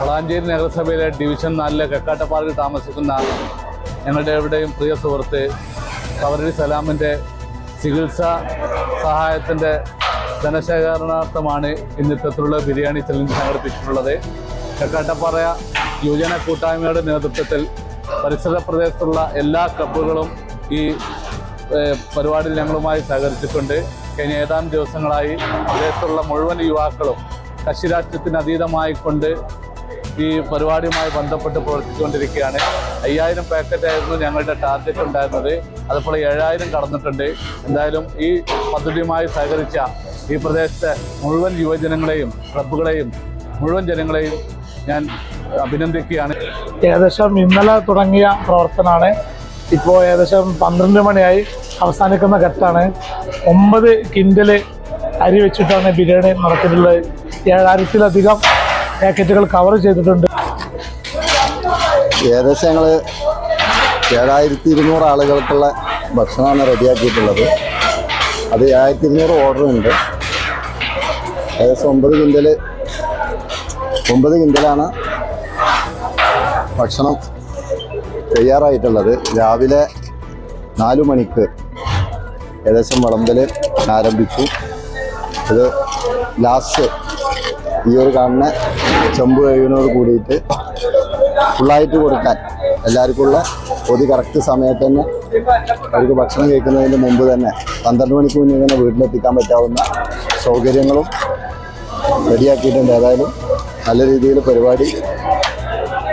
വളാഞ്ചേരി നഗരസഭയിലെ ഡിവിഷൻ നാലിലെ കക്കാട്ടപ്പാറയിൽ താമസിക്കുന്ന ഞങ്ങളുടെ എവിടെയും പ്രിയ സുഹൃത്ത് കവരടി സലാമിന്റെ ചികിത്സാ സഹായത്തിന്റെ ധനശേഖരണാർത്ഥമാണ് ഇന്ന് ഇത്തരത്തിലുള്ള ബിരിയാണി ചലഞ്ച് സംഘടിപ്പിച്ചിട്ടുള്ളത്. കക്കാട്ടപ്പാറ യുവജന കൂട്ടായ്മയുടെ നേതൃത്വത്തിൽ പരിസര പ്രദേശത്തുള്ള എല്ലാ ക്ലബ്ബുകളും ഈ പരിപാടിയിൽ ഞങ്ങളുമായി സഹകരിച്ചിട്ടുണ്ട്. കഴിഞ്ഞ ഏതാനും ദിവസങ്ങളായി പ്രദേശത്തുള്ള മുഴുവൻ യുവാക്കളും കക്ഷിരാഷ്ട്രീയത്തിന് അതീതമായിക്കൊണ്ട് അതീതമായി കൊണ്ട് ഈ പരിപാടിയുമായി ബന്ധപ്പെട്ട് പ്രവർത്തിച്ചുകൊണ്ടിരിക്കുകയാണ്. അയ്യായിരം പാക്കറ്റ് ആയിരുന്നു ഞങ്ങളുടെ ടാർഗറ്റ് ഉണ്ടായിരുന്നത്. അതുപോലെ ഏഴായിരം കടന്നിട്ടുണ്ട്. എന്തായാലും ഈ പദ്ധതിയുമായി സഹകരിച്ച ഈ പ്രദേശത്തെ മുഴുവൻ യുവജനങ്ങളെയും ക്ലബുകളെയും മുഴുവൻ ജനങ്ങളെയും ഞാൻ അഭിനന്ദിക്കുകയാണ്. ഏകദേശം ഇന്നലെ തുടങ്ങിയ പ്രവർത്തനമാണ്. ഇപ്പോൾ ഏകദേശം പന്ത്രണ്ട് മണിയായി അവസാനിക്കുന്ന ഘട്ടമാണ്. ഒമ്പത് കിൻഡൽ അരി വെച്ചിട്ടാണ് ബിരിയാണി നടത്തിയിട്ടുള്ളത്. ഏഴായിരത്തിലധികം പാക്കറ്റുകൾ കവർ ചെയ്തിട്ടുണ്ട്. ഏകദേശം ഞങ്ങൾ ഏഴായിരത്തി ഇരുന്നൂറ് ആളുകൾക്കുള്ള ഭക്ഷണമാണ് റെഡിയാക്കിയിട്ടുള്ളത്. അത് ഏഴായിരത്തി ഇരുന്നൂറ് ഓർഡർ ഉണ്ട്. ഏകദേശം ഒമ്പത് കിൻഡൽ ഒമ്പത് കിൻഡലാണ് ഭക്ഷണം തയ്യാറായിട്ടുള്ളത്. രാവിലെ നാലു മണിക്ക് ഏകദേശം വിളമ്പൽ ആരംഭിച്ചു. ഇത് ലാസ്റ്റ് ഈ ഒരു കാണുന്ന ചെമ്പ് കഴിവിനോട് കൂടിയിട്ട് ഫുള്ളായിട്ട് കൊടുക്കാൻ എല്ലാവർക്കും ഉള്ള പൊതി കറക്റ്റ് സമയത്ത് തന്നെ അവർക്ക് ഭക്ഷണം കഴിക്കുന്നതിന് മുമ്പ് തന്നെ പന്ത്രണ്ട് മണിക്ക് മുന്നേ തന്നെ വീട്ടിലെത്തിക്കാൻ പറ്റാവുന്ന സൗകര്യങ്ങളും റെഡിയാക്കിയിട്ടുണ്ട് ഏതായാലും നല്ല രീതിയിൽ പരിപാടി